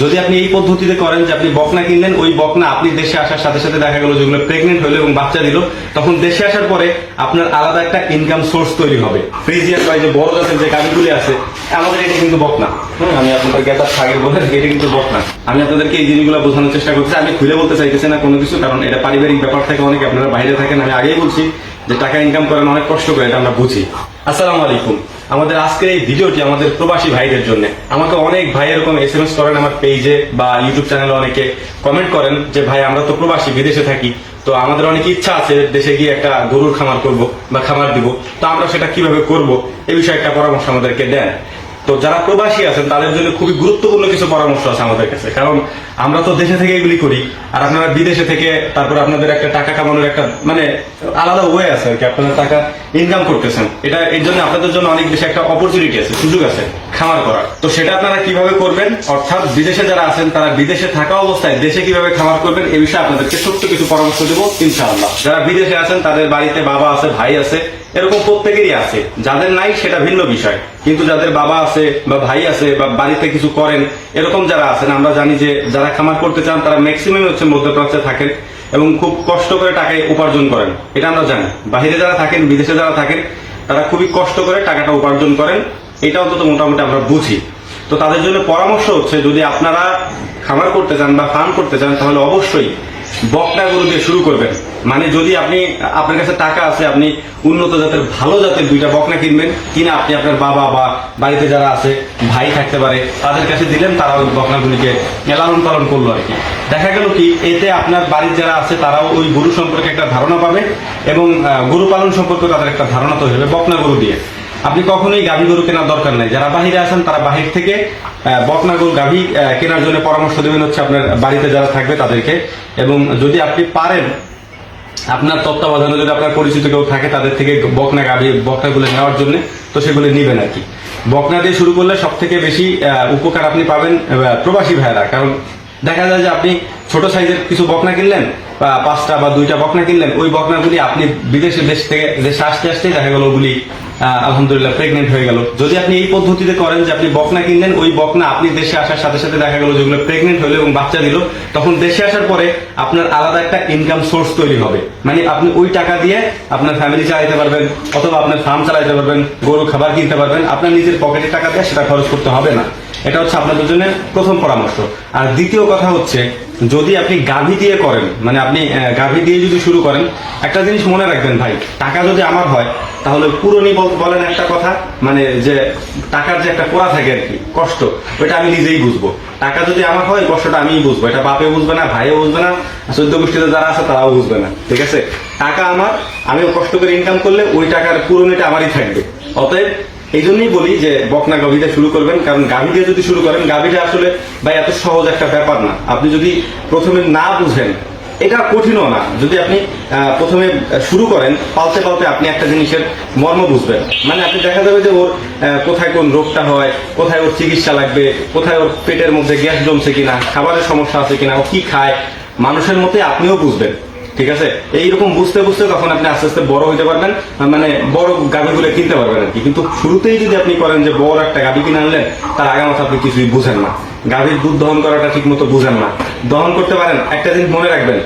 যদি আপনি এই পদ্ধতিতে করেন যে আপনি বকনা কিনলেন, ওই বকনা আপনি দেশে আসার সাথে সাথে দেখা গেল যেগুলো প্রেগনেন্ট হলো এবং বাচ্চা দিল, তখন দেশে আসার পরে আপনার আলাদা একটা ইনকাম সোর্স তৈরি হবে। ফ্রিজিয়ান বা যে বড় জাতের যে গাড়িগুলি আছে, আমাদের এটা কিন্তু বকনা। আমি আপনাদের গেতার থাকের বলে এটা কিন্তু বকনা। আমি আপনাদেরকে এই জিনিসগুলো বোঝানোর চেষ্টা করছি আমি খুলে বলতে চাইতেছি না কোনো কিছু, কারণ এটা পারিবারিক ব্যাপার থেকে অনেকে আপনারা বাইরে থাকেন, আমি আগেই বলছি যে টাকা ইনকাম করেন অনেক কষ্ট করে, এটা আমরা বুঝি। আসসালামু আলাইকুম। আমাদের আজকের এই ভিডিওটি আমাদের প্রবাসী ভাইদের জন্য। আমাকে অনেক ভাই এরকম এস এম এস করেন আমার পেজে বা ইউটিউব চ্যানেলে অনেকে কমেন্ট করেন যে, ভাই, আমরা তো প্রবাসী, বিদেশে থাকি। তো আমাদের অনেক ইচ্ছা আছে দেশে গিয়ে একটা গরুর খামার করব বা খামার দিব। তো আমরা সেটা কীভাবে করব? এই বিষয়ে একটা পরামর্শ আমাদেরকে দেন। তো যারা প্রবাসী আছেন, তাদের জন্য খুবই গুরুত্বপূর্ণ কিছু পরামর্শ আছে আমাদের কাছে। কারণ আমরা তো দেশে থেকে এগুলি করি, আর আপনারা বিদেশে থেকে তারপর আপনাদের একটা টাকা কামানোর একটা মানে আলাদা ওয়ে আছে আর কি, আপনারা টাকা ইনকাম করতেছেন। এটা, এর জন্য আপনাদের জন্য অনেক বেশি একটা অপরচুনিটি আছে, সুযোগ আছে। খামার করার। তো সেটা আপনারা কীভাবে করবেন? অর্থাৎ বিদেশে যারা আছেন, তারা বিদেশে থাকা অবস্থায় দেশে কীভাবে খামার করবেন, এ বিষয়ে আপনাদেরকে ছোট্ট কিছু পরামর্শ দেবো, ইনশাআল্লাহ। যারা বিদেশে আছেন, তাদের বাড়িতে বাবা আছে, ভাই আছে, এরকম প্রত্যেকেরই আছে। যাদের নাই, সেটা ভিন্ন বিষয়। কিন্তু যাদের বাবা আছে বা ভাই আছে বা বাড়িতে কিছু করেন, এরকম যারা আছেন, আমরা জানি যে যারা খামার করতে চান, তারা ম্যাক্সিমাম হচ্ছে মধ্যপ্রাচ্যে থাকেন এবং খুব কষ্ট করে টাকায় উপার্জন করেন। এটা আমরা জানি। বাহিরে যারা থাকেন, বিদেশে যারা থাকেন, তারা খুবই কষ্ট করে টাকাটা উপার্জন করেন। এটা অন্তত মোটামুটি আমরা বুঝি। তো তাদের জন্য পরামর্শ হচ্ছে, যদি আপনারা খামার করতে চান বা ফার্ম করতে চান, তাহলে অবশ্যই বকনা গরু দিয়ে শুরু করবেন। মানে যদি আপনি, আপনার কাছে টাকা আছে, আপনি উন্নত জাতের, ভালো জাতের দুইটা বকনা কিনবেন, কিনা আপনি আপনার বাবা বা বাড়িতে যারা আছে, ভাই থাকতে পারে, তাদের কাছে দিলেন, তারা ওই বকনাগুলিকে লালন পালন করল আর কি। দেখা গেল কি, এতে আপনার বাড়ির যারা আছে, তারাও ওই গরু সম্পর্কে একটা ধারণা পাবে এবং গরু পালন সম্পর্কে তাদের একটা ধারণা তৈরি হবে বকনা গরু দিয়ে। আপনি কখনোই গাভী গরু কেনার দরকার নাই। যারা বাহিরে আছেন, তারা বাহির থেকে বকনা গরু গাভী কেনার জন্য পরামর্শ দেবেন হচ্ছে আপনার বাড়িতে যারা থাকবে তাদেরকে। এবং যদি আপনি পারেন, আপনার তত্ত্বাবধানে যদি আপনার পরিচিত কেউ থাকে তাদের থেকে বকনা গাভী, বকনাগুলো নেওয়ার জন্য, তো সেগুলো নেবেন আর কি। বকনা দিয়ে শুরু করলে সব থেকে বেশি উপকার আপনি পাবেন প্রবাসী ভাইয়েরা। কারণ দেখা যায় যে আপনি ছোট সাইজের কিছু বকনা কিনলেন পাঁচটা বা দুইটা বকনা কিনলেন, ওই বকনাগুলি আপনি বিদেশে, দেশ থেকে, দেশে আসতে আসতে দেখা গেল ওগুলি আলহামদুলিল্লাহ প্রেগনেন্ট হয়ে গেল। যদি আপনি এই পদ্ধতিতে করেন যে আপনি বকনা কিনলেন, ওই বকনা আপনি দেশে আসার সাথে সাথে দেখা গেল যেগুলো প্রেগনেন্ট হলো এবং বাচ্চা দিল, তখন দেশে আসার পরে আপনার আলাদা একটা ইনকাম সোর্স তৈরি হবে। মানে আপনি ওই টাকা দিয়ে আপনার ফ্যামিলি চালাইতে পারবেন, অথবা আপনার ফার্ম চালাইতে পারবেন গরু খাবার কিনতে পারবেন, আপনার নিজের পকেটে টাকা দিয়ে সেটা খরচ করতে হবে না। এটা হচ্ছে আপনাদের জন্য প্রথম পরামর্শ। আর দ্বিতীয় কথা হচ্ছে, যদি আপনি গাভী দিয়ে করেন মানে আপনি গাভী দিয়ে যদি শুরু করেন, একটা জিনিস মনে রাখবেন ভাই, টাকা যদি আমার হয়, তাহলে পুরনি বলেন একটা কথা মানে যে টাকার যে একটা কোড়া থাকে আর কি, কষ্ট, ওইটা আমি নিজেই বুঝব। টাকা যদি আমার হয়, কষ্টটা আমিই বুঝব। এটা বাপে বুঝবে না, ভাইও বুঝবে না চোদ্দ গোষ্ঠীতে যারা আছে তারাও বুঝবে না, ঠিক আছে? টাকা আমার, আমিও কষ্ট করে ইনকাম করলে ওই টাকার পুরনিটা আমারই থাকবে। অতএব এই জন্যই বলি যে বকনা গাভীতে শুরু করবেন, কারণ গাভী দিয়ে যদি শুরু করেন, গাভীটা আসলে ভাই এত সহজ একটা ব্যাপার না। আপনি যদি প্রথমে না বুঝেন, এটা কঠিনও না। যদি আপনি প্রথমে শুরু করেন, পালতে পালতে আপনি একটা জিনিসের মর্ম বুঝবেন। মানে আপনি দেখা যাবে যে ওর কোথায় কোন রোগটা হয়, কোথায় ওর চিকিৎসা লাগবে, কোথায় ওর পেটের মধ্যে গ্যাস জমছে কিনা, খাবারের সমস্যা আছে কিনা, ও কি খায়, মানুষের মতে আপনিও বুঝবেন। ঠিক আছে? এইরকম বুঝতে বুঝতে তখন আপনি আস্তে আস্তে বড় হইতে পারবেন মানে বড় গাভিগুলো কিনতে পারবেন আর কি। কিন্তু শুরুতেই যদি আপনি করেন যে বড় একটা গাভি কিনে আনলেন, তার আগামাথা আপনি কিছুই বুঝেন না। গাভীর দুধ দহন করাটা ঠিক মতো বুঝেন না। দহন করতে পারেন। একটা জিনিস মনে রাখবেন,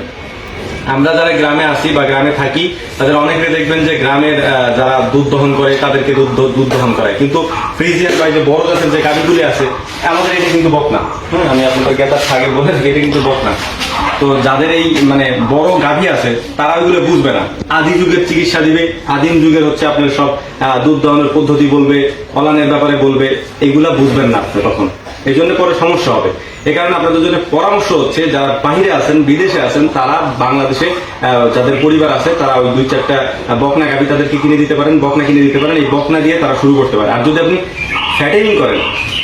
আমরা যারা গ্রামে আসি বা গ্রামে থাকি, তাদের অনেকে দেখবেন যে গ্রামের যারা দুধ দহন করে, তাদেরকে দুধ দুধ দহন করায়। কিন্তু ফ্রিজিয়ান বা যে বড় জাতের যে গাড়িগুলি আছে, আমাদের এটা কিন্তু বকনা। হ্যাঁ আমি আপনাদের গেতার থাকে বলে এটা কিন্তু বকনা। তো যাদের এই মানে বড় গাভী আছে, তারা ওইগুলো বুঝবে না। আদি যুগের চিকিৎসা দিবে, আদিম যুগের হচ্ছে আপনার সব দুধ দহনের পদ্ধতি বলবে অলানের ব্যাপারে বলবে এইগুলা বুঝবেন না আপনি তখন। এই জন্য পরে সমস্যা হবে। এই কারণে আপনাদের জন্য পরামর্শ হচ্ছে, যারা বাহিরে আছেন, বিদেশে আছেন, তারা বাংলাদেশে যাদের পরিবার আছে, তারা ওই দুই চারটা বকনা গাভী তাদেরকে কিনে দিতে পারেন, বকনা কিনে দিতে পারেন, এই বকনা দিয়ে তারা শুরু করতে পারে। আর যদি আপনি ফ্যাটেনিং করেন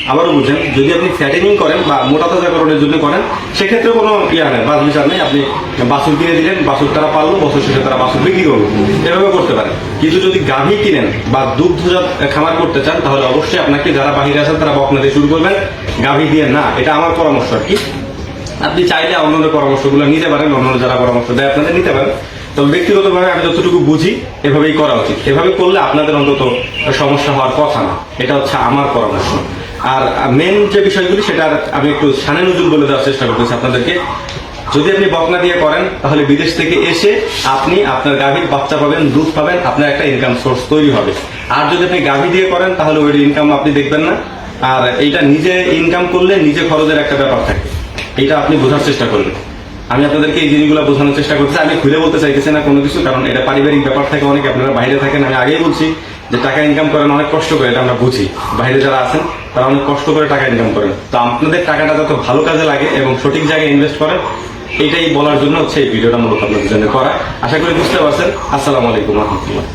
আবারও বুঝেন, যদি আপনি ফ্যাটেনিং করেন বা মোটা তাজাকরণের জন্য করেন সেক্ষেত্রে কোনো ইয়া নেই, বাস বিচার নেই। আপনি বাসুর কিনে দিলেন বাসুর তারা পারল বছর শেষে তারা বাসুর বিক্রি করল। এভাবে করতে পারেন। কিন্তু যদি গাভী কিনেন বা দুগ্ধজাত খামার করতে চান, তাহলে অবশ্যই আপনাকে যারা বাহিরে আছেন, তারা বকনা দিয়ে শুরু করবেন। গাভী দিয়ে না, এটা আমার পরামর্শ আর কি। আপনি চাইলে অন্যদের পরামর্শগুলো নিতে পারেন অন্যরা যারা পরামর্শ দেয় আপনাদের নিতে পারেন। তবে ব্যক্তিগতভাবে আমি যতটুকু বুঝি, এভাবেই করা উচিত। এভাবে করলে আপনাদের অন্তত সমস্যা হওয়ার কথা না। এটা হচ্ছে আমার পরামর্শ। আর মেন যে বিষয়গুলি, সেটা আমি একটু সানে নজুল বলে দেওয়ার চেষ্টা করতেছি আপনাদেরকে। যদি আপনি বকনা দিয়ে করেন, তাহলে বিদেশ থেকে এসে আপনি আপনার গাভীর বাচ্চা পাবেন, দুধ পাবেন, আপনার একটা ইনকাম সোর্স তৈরি হবে। আর যদি আপনি গাভী দিয়ে করেন, তাহলে ওই ইনকাম আপনি দেখবেন না। আর এইটা নিজে ইনকাম করলে নিজে খরচের একটা ব্যাপার থাকে। এটা আপনি বোঝার চেষ্টা করবেন। আমি আপনাদেরকে এই জিনিসগুলো বোঝানোর চেষ্টা করছি আমি খুলে বলতে চাইতেছি না কোনো কিছু, কারণ এটা পারিবারিক ব্যাপার থাকে, অনেক আপনারা বাইরে থাকেন, আমি আগেই বলছি। যে টাকা ইনকাম করেন অনেক কষ্ট করে, এটা আমরা বুঝি। বাইরে যারা আছেন, তারা অনেক কষ্ট করে টাকা ইনকাম করেন। তো আপনাদের টাকাটা যত ভালো কাজে লাগে এবং সঠিক জায়গায় ইনভেস্ট করেন এটাই বলার জন্য হচ্ছে এই ভিডিওটা মূলত আপনাদের জন্য করা। আশা করি বুঝতে পারছেন। আসসালামু আলাইকুম রহমতুল্লাহ।